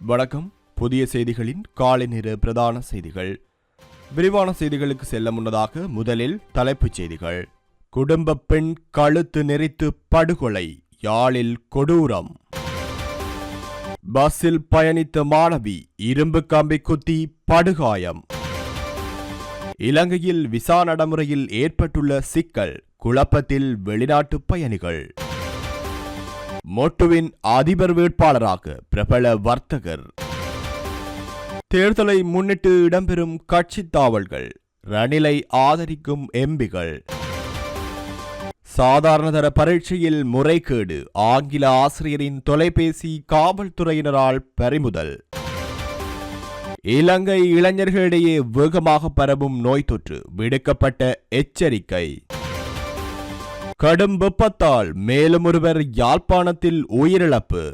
வணக்கம். புதிய செய்திகளின் காலை நேர பிரதான செய்திகள். விரிவான செய்திகளுக்கு செல்ல முன்னதாக முதலில் தலைப்புச் செய்திகள். குடும்ப பெண் கழுத்து நெரித்து படுகொலை யாழில் கொடூரம். பஸ்ஸில் பயணித்த மாணவி இரும்பு கம்பி குத்தி படுகாயம். இலங்கையில் விசா நடைமுறையில் ஏற்பட்டுள்ள சிக்கல் குழப்பத்தில் வெளிநாட்டு பயணிகள். மொட்டுவின் அதிபர் வேட்பாளராக பிரபல வர்த்தகர். தேர்தலை முன்னிட்டு இடம்பெறும் கட்சி தாவல்கள் ரணிலை ஆதரிக்கும் எம்பிகள். சாதாரணதர பரீட்சையில் முறைகேடு ஆங்கில ஆசிரியரின் தொலைபேசி காவல்துறையினரால் பறிமுதல். இலங்கை இளைஞர்களிடையே வேகமாக பரவும் நோய் தொற்று விடுக்கப்பட்ட எச்சரிக்கை. கடும் வெப்பத்தால் மேலும் ஒருவர் யாழ்ப்பாணத்தில் உயிரிழப்பு.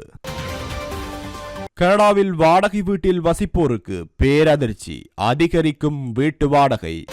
கனடாவில் வாடகை வீட்டில் வசிப்போருக்கு பேரதிர்ச்சி அதிகரிக்கும் வீட்டு வாடகை.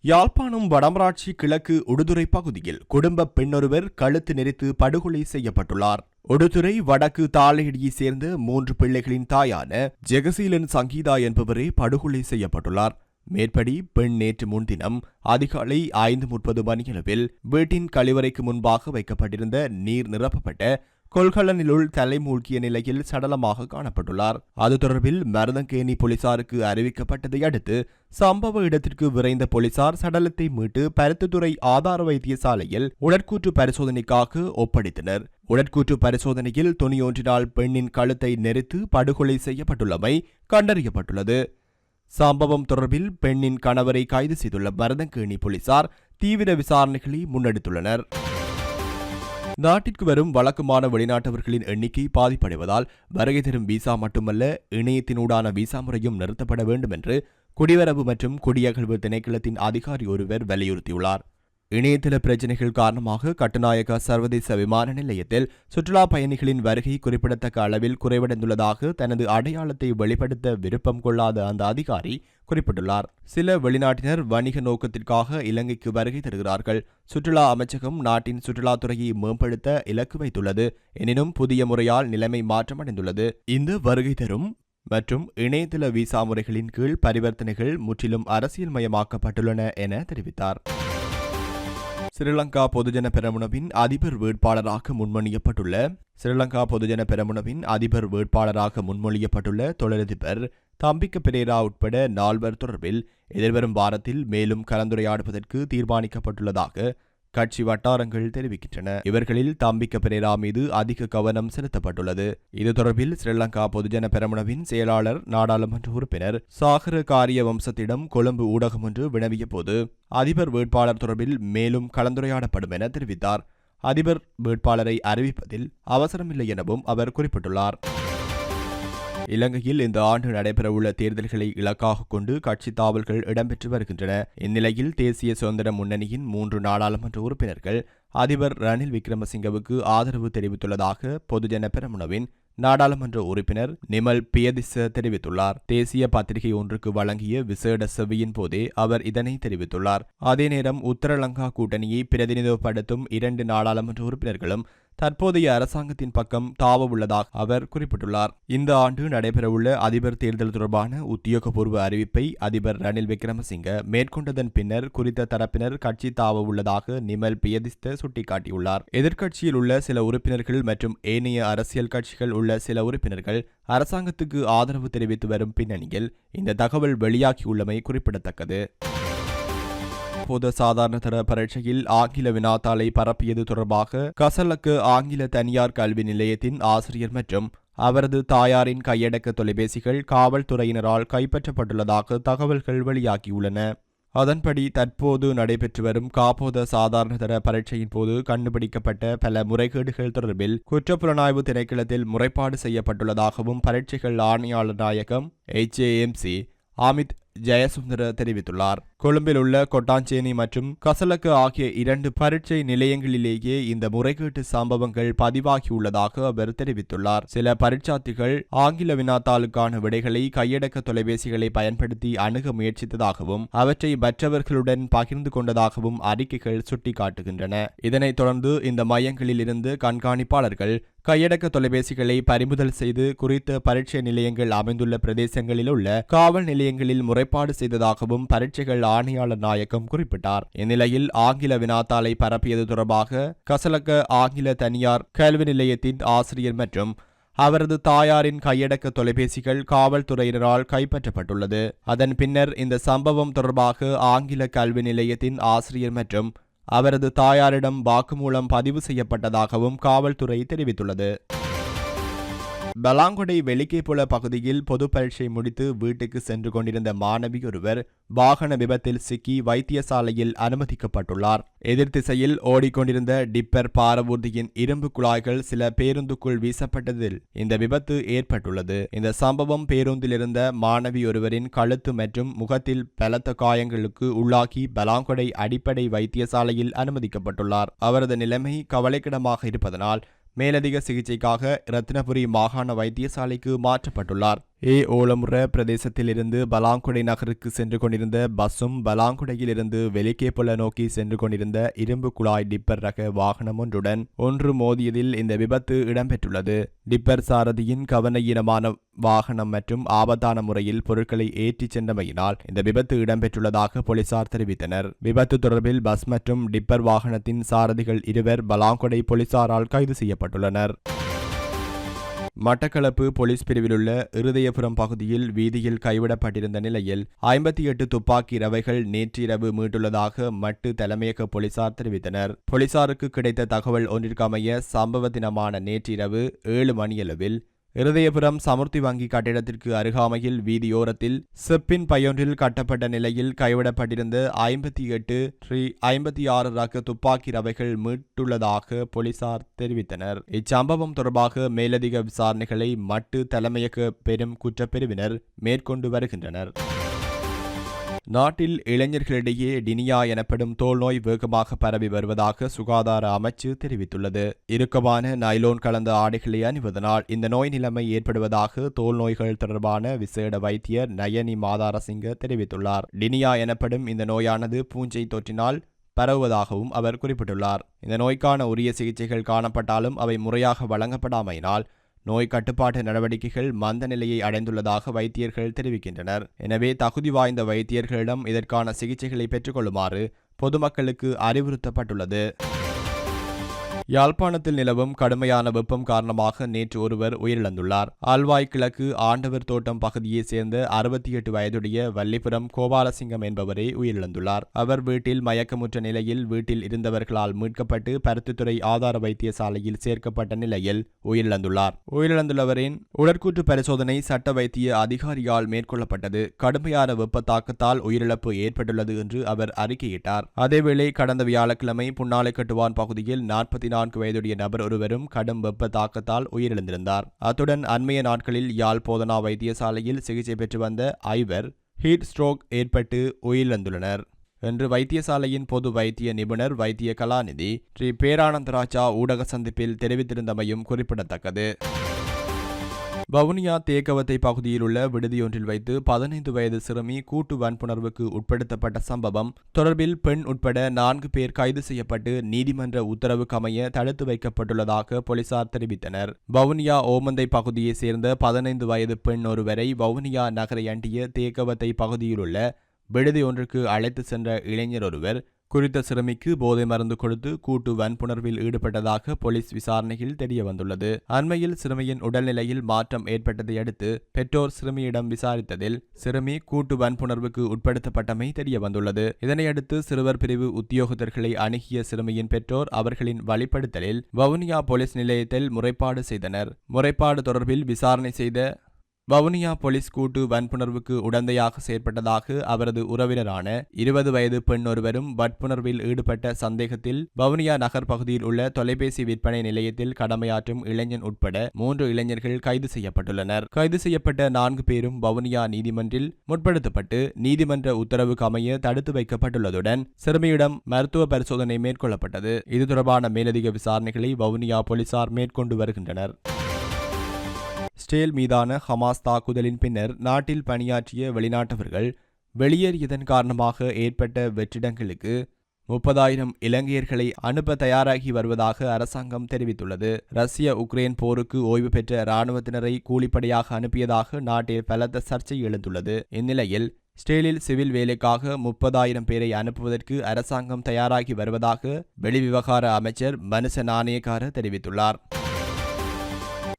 யாழ்ப்பாணம் வடமராட்சி கிழக்கு உடுதுறை பகுதியில் குடும்ப பெண்ணொருவர் கழுத்து நெரித்து படுகொலை செய்யப்பட்டுள்ளார். உடுதுறை வடக்கு தாளையடியைச் சேர்ந்த மூன்று பிள்ளைகளின் தாயான ஜெகசீலன் சங்கீதா என்பவரே படுகொலை செய்யப்பட்டுள்ளார். மேற்படி பெண் நேற்று முன்தினம் அதிகாலை ஐந்து முப்பது மணியளவில் வீட்டின் கழிவறைக்கு முன்பாக வைக்கப்பட்டிருந்த நீர் நிரப்பப்பட்ட கொள்கலனிலுள் தலைமூழ்கிய நிலையில் சடலமாக காணப்பட்டுள்ளார். அது தொடர்பில் மருதங்கேணி போலீசாருக்கு அறிவிக்கப்பட்டதை அடுத்து சம்பவ இடத்திற்கு விரைந்த போலீசார் சடலத்தை மீட்டு பருத்துத்துறை ஆதார வைத்தியசாலையில் உடற்கூற்று பரிசோதனைக்காக ஒப்படைத்தனர். உடற்கூற்று பரிசோதனையில் துணியொன்றினால் பெண்ணின் கழுத்தை நெரித்து படுகொலை செய்யப்பட்டுள்ளமை கண்டறியப்பட்டுள்ளது. சம்பவம் தொடர்பில் பெண்ணின் கணவரை கைது செய்துள்ள மருதங்கேணி போலீசார் தீவிர விசாரணைகளை முன்னெடுத்துள்ளனர். நாட்டிற்கு வரும் வழக்கமான வெளிநாட்டவர்களின் எண்ணிக்கை பாதிப்படைவதால் வருகை தரும் விசா மட்டுமல்ல இணையத்தினூடான விசா முறையும் நிறுத்தப்பட வேண்டும் என்று குடிவரவு மற்றும் குடியகழ்வு திணைக்களத்தின் அதிகாரி ஒருவர் வலியுறுத்தியுள்ளார். இணையதள பிரச்சினைகள் காரணமாக கட்டுநாயக்கா சர்வதேச விமான நிலையத்தில் சுற்றுலா பயணிகளின் வருகை குறிப்பிடத்தக்க அளவில் குறைவடைந்துள்ளதாக தனது அடையாளத்தை வெளிப்படுத்த விருப்பம் கொள்ளாத அந்த அதிகாரி குறிப்பிட்டுள்ளார். சில வெளிநாட்டினர் வணிக நோக்கத்திற்காக இலங்கைக்கு வருகை தருகிறார்கள். சுற்றுலா அமைச்சகம் நாட்டின் சுற்றுலாத்துறையை மேம்படுத்த இலக்கு வைத்துள்ளது. எனினும் புதிய முறையால் நிலைமை மாற்றமடைந்துள்ளது. இந்த வருகை தரும் மற்றும் இணையதள விசா முறைகளின் கீழ் பரிவர்த்தனைகள் முற்றிலும் அரசியல் மயமாக்கப்பட்டுள்ளன என தெரிவித்தார். ஸ்ரீலங்கா பொதுஜன பெரமுனவின் அதிபர் வேட்பாளராக முன்மொழியப்பட்டுள்ள ஸ்ரீலங்கா பொதுஜன பெரமுனவின் அதிபர் வேட்பாளராக முன்மொழியப்பட்டுள்ள தொழிலதிபர் தம்பிக்க பெரேரா உட்பட நால்வர் தொடர்பில் எதிர்வரும் வாரத்தில் மேலும் கலந்துரையாடுவதற்கு தீர்மானிக்கப்பட்டுள்ளதாக கட்சி வட்டாரங்கள் தெரிவிக்கின்றன. இவர்களில் தம்பிக்க பெரேரா மீது அதிக கவனம் செலுத்தப்பட்டுள்ளது. இது தொடர்பில் ஸ்ரீலங்கா பொதுஜன பெரமுனவின் செயலாளர் நாடாளுமன்ற உறுப்பினர் சாகர காரிய வம்சத்திடம் கொழும்பு ஊடகம் ஒன்று வினவிய போது அதிபர் வேட்பாளர் தொடர்பில் மேலும் கலந்துரையாடப்படும் என தெரிவித்தார். அதிபர் வேட்பாளரை அறிவிப்பதில் அவசரமில்லை எனவும் அவர் குறிப்பிட்டுள்ளார். இலங்கையில் இந்த ஆண்டு நடைபெறவுள்ள தேர்தல்களை இலக்காக கொண்டு கட்சி தாவல்கள் இடம்பெற்று வருகின்றன. இந்நிலையில் தேசிய சுதந்திர முன்னணியின் மூன்று நாடாளுமன்ற உறுப்பினர்கள் அதிபர் ரணில் விக்ரமசிங்கவுக்கு ஆதரவு தெரிவித்துள்ளதாக பொதுஜன பெரமுனவின் நாடாளுமன்ற உறுப்பினர் நிமல் பியதிச தெரிவித்துள்ளார். தேசிய பத்திரிகை ஒன்றுக்கு வழங்கிய விசேட செவியின் போதே அவர் இதனை தெரிவித்துள்ளார். அதே நேரம் உத்தரலங்கா கூட்டணியை பிரதிநிதித்துவப்படுத்தும் இரண்டு நாடாளுமன்ற உறுப்பினர்களும் தற்போதைய அரசாங்கத்தின் பக்கம் தாவ உள்ளதாக அவர் குறிப்பிட்டுள்ளார். இந்த ஆண்டு நடைபெறவுள்ள அதிபர் தேர்தல் தொடர்பான உத்தியோகபூர்வ அறிவிப்பை அதிபர் ரணில் விக்ரமசிங்க மேற்கொண்டதன் பின்னர் குறித்த தரப்பினர் கட்சி தாவ உள்ளதாக நிமல் பியதிஸ்த சுட்டிக்காட்டியுள்ளார். எதிர்க்கட்சியில் உள்ள சில உறுப்பினர்கள் மற்றும் ஏனைய அரசியல் கட்சிகள் உள்ள சில உறுப்பினர்கள் அரசாங்கத்துக்கு ஆதரவு தெரிவித்து வரும் பின்னணியில் இந்த தகவல் வெளியாகியுள்ளமை குறிப்பிடத்தக்கது. அப்போது சாதாரண தர பரீட்சையில் ஆங்கில வினாத்தாளை பரப்பியது தொடர்பாக கசலக்கு ஆங்கில தனியார் கல்வி நிலையத்தின் ஆசிரியர் மற்றும் அவரது தாயாரின் கையடக்க தொலைபேசிகள் காவல்துறையினரால் கைப்பற்றப்பட்டுள்ளதாக தகவல்கள் வெளியாகியுள்ளன. அதன்படி தற்போது நடைபெற்று வரும் காப்போத சாதாரணதர பரீட்சையின் போது கண்டுபிடிக்கப்பட்ட பல முறைகேடுகள் தொடர்பில் குற்றப்புலனாய்வு திணைக்களத்தில் முறைப்பாடு செய்யப்பட்டுள்ளதாகவும் பரீட்சைகள் ஆணையாளர் நாயகம் எச்ஏஎம்சி அமித் ஜெயசுந்தர தெரிவித்துள்ளார். கொழும்பில் உள்ள கொட்டாஞ்சேனி மற்றும் கசலக்கு ஆகிய இரண்டு பரீட்சை நிலையங்களிலேயே இந்த முறைகேட்டு சம்பவங்கள் பதிவாகியுள்ளதாக அவர் தெரிவித்துள்ளார். சில பரீட்சார்த்திகள் ஆங்கில வினாத்தாளுக்கான விடைகளை கையடக்க தொலைபேசிகளை பயன்படுத்தி அணுக முயற்சித்ததாகவும் அவற்றை மற்றவர்களுடன் பகிர்ந்து கொண்டதாகவும் அறிக்கைகள் சுட்டிக்காட்டுகின்றன. இதனைத் தொடர்ந்து இந்த மையங்களில் இருந்து கண்காணிப்பாளர்கள் கையடக்க தொலைபேசிகளை பறிமுதல் செய்து குறித்த பரீட்சை நிலையங்கள் அமைந்துள்ள பிரதேசங்களில் உள்ள காவல் நிலையங்களில் முறைப்பாடு செய்ததாகவும் பரீட்சைகள் ஆணையாளர் நாயக்கம் குறிப்பிட்டார். இந்நிலையில் ஆங்கில வினாத்தாளை பரப்பியது தொடர்பாக கசலக்க ஆங்கில தனியார் கல்வி நிலையத்தின் ஆசிரியர் மற்றும் அவரது தாயாரின் கையடக்க தொலைபேசிகள் காவல்துறையினரால் கைப்பற்றப்பட்டுள்ளது. அதன் பின்னர் இந்த சம்பவம் தொடர்பாக ஆங்கில கல்வி நிலையத்தின் ஆசிரியர் மற்றும் அவரது தாயாரிடம் வாக்குமூலம் பதிவு செய்யப்பட்டதாகவும் காவல்துறை தெரிவித்துள்ளது. பலாங்குடை வெலிக்கேபுல பகுதியில் பொது பரீட்சை முடித்து வீட்டுக்கு சென்று கொண்டிருந்த மாணவி ஒருவர் வாகன விபத்தில் சிக்கி வைத்தியசாலையில் அனுமதிக்கப்பட்டுள்ளார். எதிர் திசையில் ஓடிக்கொண்டிருந்த டிப்பர் பாரவூர்தியின் இரும்பு குழாய்கள் சில பேருந்துக்குள் வீசப்பட்டதில் இந்த விபத்து ஏற்பட்டுள்ளது. இந்த சம்பவம் பேருந்தில் இருந்த மாணவி ஒருவரின் கழுத்து மற்றும் முகத்தில் பலத்த காயங்களுக்கு உள்ளாகி பலாங்கொடை அடிப்படை வைத்தியசாலையில் அனுமதிக்கப்பட்டுள்ளார். அவரது நிலைமை கவலைக்கிடமாக இருப்பதனால் மேலதிக சிகிச்சைக்காக ரத்னபுரி மாகாண வைத்தியசாலைக்கு மாற்றப்பட்டுள்ளார். ஏ ஓலமுற பிரதேசத்திலிருந்து பலாங்குடை நகருக்கு சென்று கொண்டிருந்த பஸ்ஸும் பலாங்குடையிலிருந்து வெளிக்கேப்புல நோக்கி சென்று கொண்டிருந்த இரும்பு குழாய் டிப்பர் ரக வாகனம் ஒன்றுடன் ஒன்று மோதியதில் இந்த விபத்து இடம்பெற்றுள்ளது. டிப்பர் சாரதியின் கவனயீனமான வாகனம் மற்றும் ஆபத்தான முறையில் பொருட்களை ஏற்றிச் சென்றமையினால் இந்த விபத்து இடம்பெற்றுள்ளதாக போலீசார் தெரிவித்தனர். விபத்து தொடர்பில் பஸ் மற்றும் டிப்பர் வாகனத்தின் சாரதிகள் இருவர் பலாங்குடை போலீசாரால் கைது செய்யப்பட்டுள்ளனர். மட்டக்களப்பு போலீஸ் பிரிவிலுள்ள இருதயபுரம் பகுதியில் வீதியில் கைவிடப்பட்டிருந்த நிலையில் ஐம்பத்தி எட்டு துப்பாக்கி ரவைகள் நேற்றிரவு மீட்டுள்ளதாக மட்டு தலைமையக போலீசார் தெரிவித்தனர். போலீசாருக்கு கிடைத்த தகவல் ஒன்றிற்கமைய சம்பவ தினமான நேற்றிரவு ஏழு மணியளவில் இருதயபுரம் சமுர்த்தி வங்கி கட்டிடத்திற்கு அருகாமையில் வீதியோரத்தில் செப்பின் பையொன்றில் கட்டப்பட்ட நிலையில் கைவிடப்பட்டிருந்த ஐம்பத்தி எட்டு ஸ்ரீ ஐம்பத்தி ஆறு ரக துப்பாக்கி ரவைகள் மீட்டுள்ளதாக போலீசார் தெரிவித்தனர். இச்சம்பவம் தொடர்பாக மேலதிக விசாரணைகளை மட்டு தலைமையக பெரும் குற்றப்பிரிவினர் மேற்கொண்டு வருகின்றனர். நாட்டில் இளைஞர்களிடையே டினியா எனப்படும் தோல்நோய் வேகமாக பரவி வருவதாக சுகாதார அமைச்சு தெரிவித்துள்ளது. இறுக்கமான நைலோன் கலந்த ஆடைகளை அணிவதனால் இந்த நோய் நிலைமை ஏற்படுவதாக தோல் நோய்கள் தொடர்பான விசேட வைத்தியர் நயனி மாதாரசிங்க தெரிவித்துள்ளார். டினியா எனப்படும் இந்த நோயானது பூஞ்சை தொற்றினால் பரவுவதாகவும் அவர் குறிப்பிட்டுள்ளார். இந்த நோய்க்கான உரிய சிகிச்சைகள் காணப்பட்டாலும் அவை முறையாக வழங்கப்படாமையினால் நோய் கட்டுப்பாட்டு நடவடிக்கைகள் மந்த நிலையை அடைந்துள்ளதாக வைத்தியர்கள் தெரிவிக்கின்றனர். எனவே தகுதி வாய்ந்த வைத்தியர்களிடம் இதற்கான சிகிச்சைகளை பெற்றுக்கொள்ளுமாறு பொதுமக்களுக்கு அறிவுறுத்தப்பட்டுள்ளது. யாழ்ப்பாணத்தில் நிலவும் கடுமையான வெப்பம் காரணமாக நேற்று ஒருவர் உயிரிழந்துள்ளார். ஆழ்வாய் கிழக்கு ஆண்டவர் தோட்டம் பகுதியைச் சேர்ந்த அறுபத்தி எட்டு வயதுடைய வள்ளிபுரம் கோபாலசிங்கம் என்பவரே உயிரிழந்துள்ளார். அவர் வீட்டில் மயக்கமுற்ற நிலையில் வீட்டில் இருந்தவர்களால் மீட்கப்பட்டு பருத்தித்துறை ஆதார வைத்தியசாலையில் சேர்க்கப்பட்ட நிலையில் உயிரிழந்துள்ளார். உயிரிழந்துள்ளவரின் உடற்கூற்று பரிசோதனை சட்ட வைத்திய அதிகாரியால் மேற்கொள்ளப்பட்டது. கடுமையான வெப்ப தாக்கத்தால் உயிரிழப்பு ஏற்பட்டுள்ளது என்று அவர் அறிக்கையிட்டார். அதேவேளை கடந்த வியாழக்கிழமை புன்னாலை கட்டுவான் பகுதியில் நாற்பத்தி நான்கு வயதுடைய நபர் ஒருவரும் கடும் வெப்ப தாக்கத்தால் உயிரிழந்திருந்தார். அத்துடன் அண்மைய நாட்களில் யாழ் போதனா வைத்தியசாலையில் சிகிச்சை பெற்று வந்த ஐவர் ஹீட் ஸ்ட்ரோக் ஏற்பட்டு உயிரிழந்துள்ளனர். என்று வைத்தியசாலையின் பொது வைத்திய நிபுணர் வைத்திய கலாநிதி ஸ்ரீ பேரானந்தராஜா ஊடக சந்திப்பில் தெரிவித்திருந்தமையும் குறிப்பிடத்தக்கது. வவுனியா தேக்கவத்தை பகுதியில் உள்ள விடுதியொன்றில் வைத்து பதினைந்து வயது சிறுமி கூட்டு வன்புணர்வுக்கு உட்படுத்தப்பட்ட சம்பவம் தொடர்பில் பெண் உட்பட நான்கு பேர் கைது செய்யப்பட்டு நீதிமன்ற உத்தரவுக்கமைய தடுத்து வைக்கப்பட்டுள்ளதாக போலீசார் தெரிவித்தனர். வவுனியா ஓமந்தை பகுதியைச் சேர்ந்த பதினைந்து வயது பெண் ஒருவரை வவுனியா நகரை அண்டிய தேக்கவத்தை பகுதியில் உள்ள விடுதி ஒன்றுக்கு அழைத்து சென்ற இளைஞர் ஒருவர் குறித்த சிறுமிக்கு போதை மருந்து கொடுத்து கூட்டு வன்புணர்வில் ஈடுபட்டதாக போலீஸ் விசாரணையில் தெரிய வந்துள்ளது அண்மையில் சிறுமியின் உடல்நிலையில் மாற்றம் ஏற்பட்டதை அடுத்து பெற்றோர் சிறுமியிடம் விசாரித்ததில் சிறுமி கூட்டு வன்புணர்வுக்கு உட்படுத்தப்பட்டமை தெரிய வந்துள்ளது இதனையடுத்து சிறுவர் பிரிவு உத்தியோகத்தர்களை அணுகிய சிறுமியின் பெற்றோர் அவர்களின் வழிப்படுத்தலில் வவுனியா போலீஸ் நிலையத்தில் முறைப்பாடு செய்தனர். முறைப்பாடு தொடர்பில் விசாரணை செய்த வவுனியா போலீஸ் கூட்டு வன்புணர்வுக்கு உடந்தையாக செயற்பட்டதாக அவரது உறவினரான இருபது வயது பெண் ஒருவரும் வட்புணர்வில் ஈடுபட்ட சந்தேகத்தில் வவுனியா நகர் பகுதியில் உள்ள தொலைபேசி விற்பனை நிலையத்தில் கடமையாற்றும் இளைஞன் உட்பட மூன்று இளைஞர்கள் கைது செய்யப்பட்டுள்ளனர். கைது செய்யப்பட்ட நான்கு பேரும் வவுனியா நீதிமன்றில் முற்படுத்தப்பட்டு நீதிமன்ற உத்தரவுக்கு அமைய தடுத்து வைக்கப்பட்டுள்ளதுடன் சிறுமியிடம் மருத்துவ பரிசோதனை மேற்கொள்ளப்பட்டது. இது தொடர்பான மேலதிக விசாரணைகளை வவுனியா போலீசார் மேற்கொண்டு வருகின்றனர். ஸ்டேல் மீதான ஹமாஸ் தாக்குதலின் பின்னர் நாட்டில் பணியாற்றிய வெளிநாட்டவர்கள் வெளியேறியதன் காரணமாக ஏற்பட்ட வெற்றிடங்களுக்கு முப்பதாயிரம் இலங்கையர்களை அனுப்ப தயாராகி வருவதாக அரசாங்கம் தெரிவித்துள்ளது. ரஷ்ய உக்ரைன் போருக்கு ஓய்வு பெற்ற இராணுவத்தினரை கூலிப்படையாக அனுப்பியதாக நாட்டில் பலத்த சர்ச்சை எழுந்துள்ளது. இந்நிலையில் ஸ்டேலில் சிவில் வேலைக்காக முப்பதாயிரம் பேரை அனுப்புவதற்கு அரசாங்கம் தயாராகி வருவதாக வெளிவிவகார அமைச்சர் மனுச நாணயக்கார தெரிவித்துள்ளார்.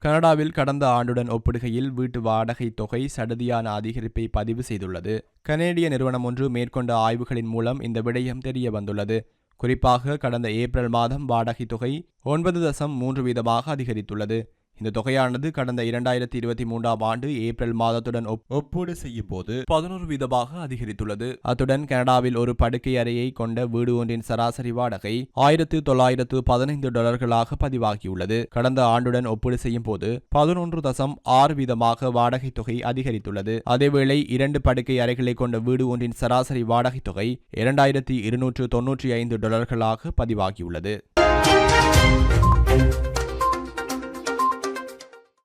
கனடாவில் கடந்த ஆண்டுடன் ஒப்பிடுகையில் வீட்டு வாடகை தொகை சடுதியான அதிகரிப்பை பதிவு செய்துள்ளது. கனேடிய நிறுவனம் ஒன்று மேற்கொண்ட ஆய்வுகளின் மூலம் இந்த விடயம் தெரிய வந்துள்ளது குறிப்பாக கடந்த ஏப்ரல் மாதம் வாடகை தொகை ஒன்பது தசம் மூன்று வீதமாக அதிகரித்துள்ளது. இந்த தொகையானது கடந்த இரண்டாயிரத்தி இருபத்தி மூன்றாம் ஆண்டு ஏப்ரல் மாதத்துடன் ஒப்பீடு செய்யும் போது பதினோரு வீதமாக அதிகரித்துள்ளது. அத்துடன் கனடாவில் ஒரு படுக்கை அறையை கொண்ட வீடு ஒன்றின் சராசரி வாடகை ஆயிரத்து தொள்ளாயிரத்து பதினைந்து டாலர்களாக பதிவாகியுள்ளது. கடந்த ஆண்டுடன் ஒப்பீடு செய்யும் போது பதினொன்று தசம் ஆறு வீதமாக வாடகை தொகை அதிகரித்துள்ளது. அதேவேளை இரண்டு படுக்கை அறைகளை கொண்ட வீடு ஒன்றின் சராசரி வாடகை தொகை இரண்டாயிரத்தி இருநூற்று தொன்னூற்றி ஐந்து டாலர்களாக பதிவாகியுள்ளது.